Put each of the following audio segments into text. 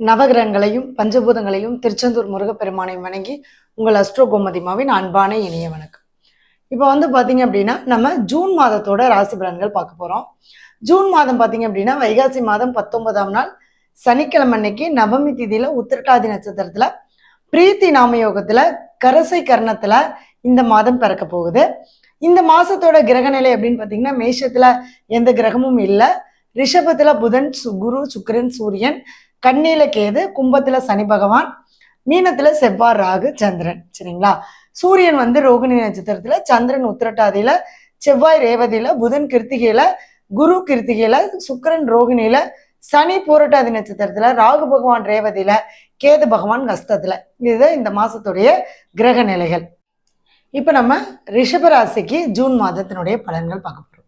நவகிரகங்களையும் பஞ்சபூதங்களையும் திருச்செந்தூர் முருகப்பெருமானையும் வணங்கி உங்கள் அஸ்ட்ரோ கோமதிமாவின் அன்பான இனிய வணக்கம். இப்போ வந்து பார்த்தீங்க அப்படின்னா நம்ம ஜூன் மாதத்தோட ராசி பலன்கள் பார்க்க போகிறோம் ஜூன் மாதம் பார்த்தீங்க அப்படின்னா வைகாசி மாதம் பத்தொன்பதாம் நாள் சனிக்கிழமை அன்னைக்கு நவமி திதியில உத்திரட்டாதி நட்சத்திரத்துல பிரீத்தி நாமயோகத்துல கரசை கர்ணத்துல இந்த மாதம் பிறக்க போகுது. இந்த மாசத்தோட கிரகநிலை அப்படின்னு பார்த்தீங்கன்னா மேஷத்துல எந்த கிரகமும் இல்லை. ரிஷபத்துல புதன் குரு சுக்கரன் சூரியன் கன்னியில கேது கும்பத்துல சனி பகவான் மீனத்துல செவ்வாய் ராகு சந்திரன் சரிங்களா? சூரியன் வந்து ரோகிணி நட்சத்திரத்துல சந்திரன் உத்திரட்டாதியில செவ்வாய் ரேவதியில புதன் கிருத்திகையில குரு கிருத்திகையில சுக்கிரன் ரோகிணியில சனி பூரட்டாதி நட்சத்திரத்துல ராகு பகவான் ரேவதியில கேது பகவான் கஸ்தத்துல இதுதான் இந்த மாசத்துடைய கிரக நிலைகள். இப்ப நம்ம ரிஷபராசிக்கு ஜூன் மாதத்தினுடைய பலன்கள் பார்க்க போறோம்.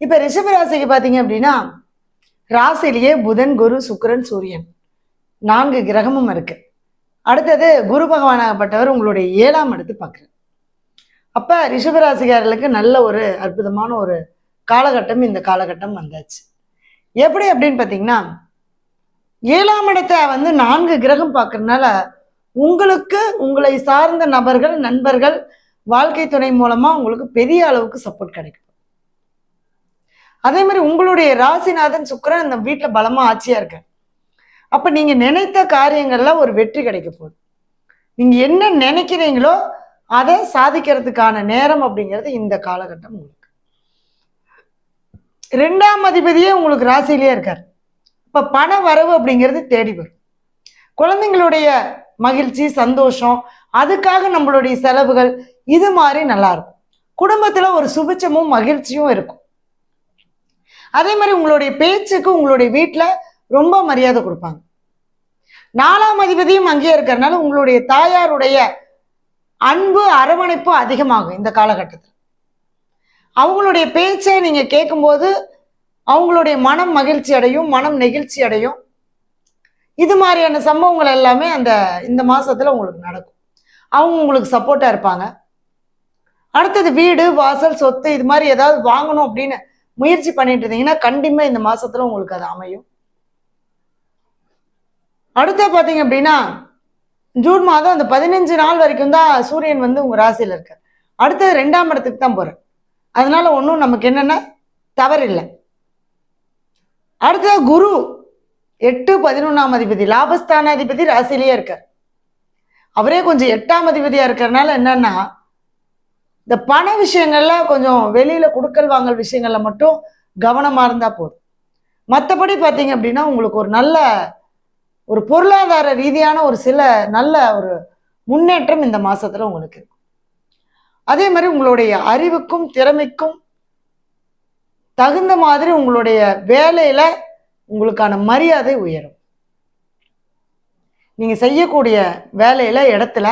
இப்ப ரிஷபராசிக்கு பாத்தீங்க அப்படின்னா ராசிலேயே புதன் குரு சுக்கரன் சூரியன். நான்கு கிரகமும் இருக்கு. அடுத்தது குரு பகவானாகப்பட்டவர் உங்களுடைய ஏழாம் இடத்து பார்க்குறார். அப்போ ரிஷபராசிகாரர்களுக்கு நல்ல ஒரு அற்புதமான ஒரு காலகட்டம் இந்த காலகட்டம் வந்தாச்சு. எப்படி அப்படின்னு பார்த்தீங்கன்னா ஏழாம் இடத்தை வந்து நான்கு கிரகம் பார்க்கறதுனால உங்களுக்கு உங்களை சார்ந்த நபர்கள் நண்பர்கள் வாழ்க்கை துணை மூலமாக உங்களுக்கு பெரிய அளவுக்கு சப்போர்ட் கிடைக்கும். அதே மாதிரி உங்களுடைய ராசிநாதன் சுக்கிரன் அந்த வீட்டில் பலமாக ஆட்சியாக இருக்க அப்போ நீங்கள் நினைத்த காரியங்கள்ல ஒரு வெற்றி கிடைக்க போகுது. நீங்கள் என்ன நினைக்கிறீங்களோ அதை சாதிக்கிறதுக்கான நேரம் அப்படிங்கிறது இந்த காலகட்டம் உங்களுக்கு. ரெண்டாம் அதிபதியே உங்களுக்கு ராசியிலேயே இருக்கார். இப்போ பண வரவு அப்படிங்கிறது தேடி வரும். குழந்தைங்களுடைய மகிழ்ச்சி சந்தோஷம் அதுக்காக நம்மளுடைய செலவுகள் இது மாதிரி நல்லாயிருக்கும் குடும்பத்தில் ஒரு சுபிச்சமும் மகிழ்ச்சியும் இருக்கும். அதே மாதிரி உங்களுடைய பேச்சுக்கு உங்களுடைய வீட்டில் ரொம்ப மரியாதை கொடுப்பாங்க. நாலாம் அதிபதியும் அங்கேயே இருக்கிறனால உங்களுடைய தாயாருடைய அன்பு அரவணைப்பு அதிகமாகும் இந்த காலகட்டத்தில். அவங்களுடைய பேச்சை நீங்கள் கேட்கும்போது அவங்களுடைய மனம் மகிழ்ச்சி அடையும் மனம் நெகிழ்ச்சி அடையும். இது மாதிரியான சம்பவங்கள் எல்லாமே அந்த இந்த மாதத்தில் உங்களுக்கு நடக்கும். அவங்க உங்களுக்கு சப்போர்ட்டாக இருப்பாங்க. அடுத்தது வீடு வாசல் சொத்து இது மாதிரி ஏதாவது வாங்கணும் அப்படின்னு முயற்சி பண்ணிட்டு இருந்தீங்கன்னா கண்டிப்பா இந்த மாசத்துல உங்களுக்கு அது அமையும். அடுத்த பாத்தீங்க அப்படின்னா ஜூன் மாதம் அந்த பதினஞ்சு நாள் வரைக்கும் தான் சூரியன் வந்து உங்க ராசியில இருக்கார். அடுத்தது ரெண்டாம் இடத்துக்கு தான் போகிறார் அதனால ஒன்றும் நமக்கு என்னன்னா தவறில்லை. அடுத்தது குரு எட்டு பதினொன்றாம் அதிபதி லாபஸ்தான அதிபதி ராசிலேயே இருக்கார். அவரே கொஞ்சம் எட்டாம் அதிபதியாக இருக்கிறனால என்னன்னா இந்த பண விஷயங்கள்ல கொஞ்சம் வெளியில கொடுக்கல் வாங்கல் விஷயங்கள்ல மட்டும் கவனமா இருந்தா போதும். மற்றபடி பார்த்தீங்க அப்படின்னா உங்களுக்கு ஒரு நல்ல ஒரு பொருளாதார ரீதியான ஒரு சில நல்ல ஒரு முன்னேற்றம் இந்த மாசத்துல உங்களுக்கு இருக்கும். அதே மாதிரி உங்களுடைய அறிவுக்கும் திறமைக்கும் தகுந்த மாதிரி உங்களுடைய வேலையில உங்களுக்கான மரியாதை உயரும். நீங்க செய்யக்கூடிய வேலையில இடத்துல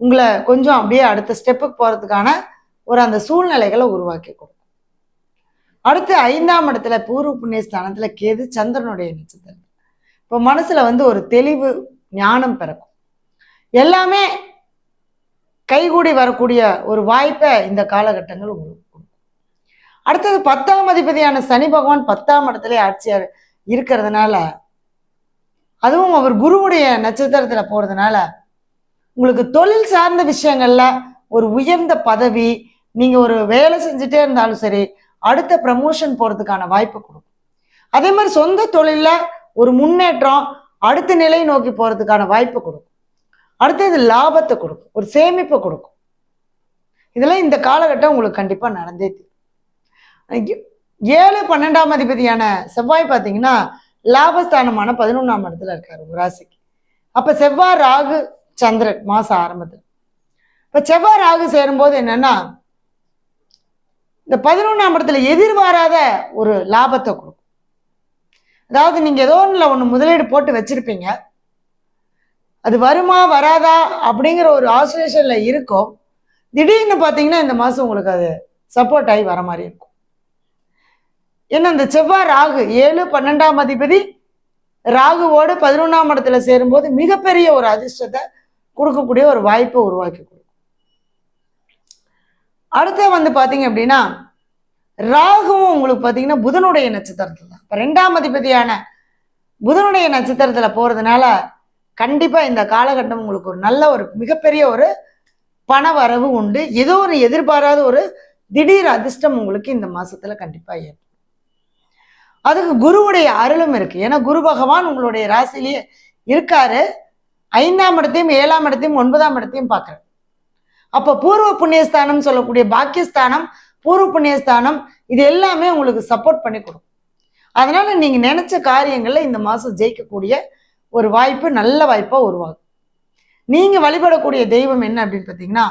உங்களை கொஞ்சம் அப்படியே அடுத்த ஸ்டெப்புக்கு போகிறதுக்கான ஒரு அந்த சூழ்நிலைகளை உருவாக்கி கொடுக்கும். அடுத்து ஐந்தாம் இடத்துல பூர்வ புண்ணிய ஸ்தானத்துல கேது சந்திரனுடைய நட்சத்திரம். இப்போ மனசுல வந்து ஒரு தெளிவு ஞானம் பிறக்கும். எல்லாமே கைகூடி வரக்கூடிய ஒரு வாய்ப்பை இந்த காலகட்டங்கள் உங்களுக்கு கொடுக்கும். அடுத்தது பத்தாம் அதிபதியான சனி பகவான் பத்தாம் இடத்துல ஆட்சியார் இருக்கிறதுனால அதுவும் அவர் குருவுடைய நட்சத்திரத்துல போறதுனால உங்களுக்கு தொழில் சார்ந்த விஷயங்கள்ல ஒரு உயர்ந்த பதவி நீங்க ஒரு வேலை செஞ்சுட்டே இருந்தாலும் சரி அடுத்த ப்ரமோஷன் போறதுக்கான வாய்ப்பு கொடுக்கும். அதே மாதிரி சொந்த தொழில ஒரு முன்னேற்றம் அடுத்த நிலை நோக்கி போறதுக்கான வாய்ப்பு கொடுக்கும். அடுத்தது லாபத்தை கொடுக்கும் ஒரு சேமிப்பை கொடுக்கும். இதெல்லாம் இந்த காலகட்டம் உங்களுக்கு கண்டிப்பா நடந்தே தீரும். ஏழு பன்னெண்டாம் அதிபதியான செவ்வாய் பார்த்தீங்கன்னா லாபஸ்தானமான பதினொன்றாம் இடத்துல இருக்காரு ராசிக்கு. அப்ப செவ்வாய் ராகு சந்திரன் மாசம் ஆரம்பத்தில். இப்ப செவ்வாய் ராகு சேரும்போது என்னன்னா இந்த பதினொன்றாம் இடத்துல எதிர்பாராத ஒரு லாபத்தை கொடுக்கும். அதாவது நீங்க ஏதோ ஒன்றுல ஒன்று முதலீடு போட்டு வச்சிருப்பீங்க. அது வருமா வராதா அப்படிங்கிற ஒரு ஆசுலேஷன்ல இருக்கும். திடீர்னு பார்த்தீங்கன்னா இந்த மாதம் உங்களுக்கு அது சப்போர்ட் ஆகி வர மாதிரி இருக்கும். ஏன்னா இந்த செவ்வாய் ராகு ஏழு பன்னெண்டாம் அதிபதி ராகுவோடு பதினொன்றாம் இடத்துல சேரும்போது மிகப்பெரிய ஒரு அதிர்ஷ்டத்தை கொடுக்கக்கூடிய ஒரு வாய்ப்பை உருவாக்கி கொடுக்கும் அடுத்து வந்து பார்த்தீங்க அப்படின்னா ராகுவும் உங்களுக்கு பார்த்தீங்கன்னா புதனுடைய நட்சத்திரத்தில் தான். இப்போ ரெண்டாம் அதிபதியான புதனுடைய நட்சத்திரத்தில் போகிறதுனால கண்டிப்பாக இந்த காலகட்டம் உங்களுக்கு ஒரு நல்ல ஒரு மிகப்பெரிய ஒரு பண வரவு உண்டு. ஏதோ ஒரு எதிர்பாராத ஒரு திடீர் அதிர்ஷ்டம் உங்களுக்கு இந்த மாதத்தில் கண்டிப்பாக ஏற்படும். அதுக்கு குருவுடைய அருளும் இருக்குது ஏன்னா குரு பகவான் உங்களுடைய ராசியிலேயே இருக்காரு. ஐந்தாம் இடத்தையும் ஏழாம் இடத்தையும் ஒன்பதாம் இடத்தையும் பார்க்குறேன். அப்போ பூர்வ புண்ணியஸ்தானம் சொல்லக்கூடிய பாக்கியஸ்தானம் பூர்வ புண்ணியஸ்தானம் இது எல்லாமே உங்களுக்கு சப்போர்ட் பண்ணி கொடுக்கும். அதனால நீங்க நினைச்ச காரியங்கள்ல இந்த மாசம் ஜெயிக்கக்கூடிய ஒரு வாய்ப்பு நல்ல வாய்ப்பா உருவாகும். நீங்க வழிபடக்கூடிய தெய்வம் என்ன அப்படின்னு பார்த்தீங்கன்னா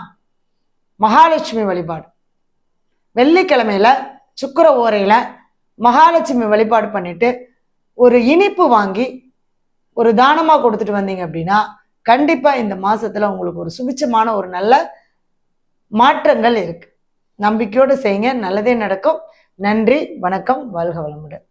மகாலட்சுமி வழிபாடு. வெள்ளிக்கிழமையில சுக்கர ஓரையில மகாலட்சுமி வழிபாடு பண்ணிட்டு ஒரு இனிப்பு வாங்கி ஒரு தானமாக கொடுத்துட்டு வந்தீங்க அப்படின்னா கண்டிப்பாக இந்த மாதத்தில் உங்களுக்கு ஒரு சுபிச்சமான ஒரு நல்ல மாற்றங்கள் இருக்கு. நம்பிக்கையோடு செய்யுங்க. நல்லதே நடக்கும். நன்றி வணக்கம் வாழ்க வளமுடன்.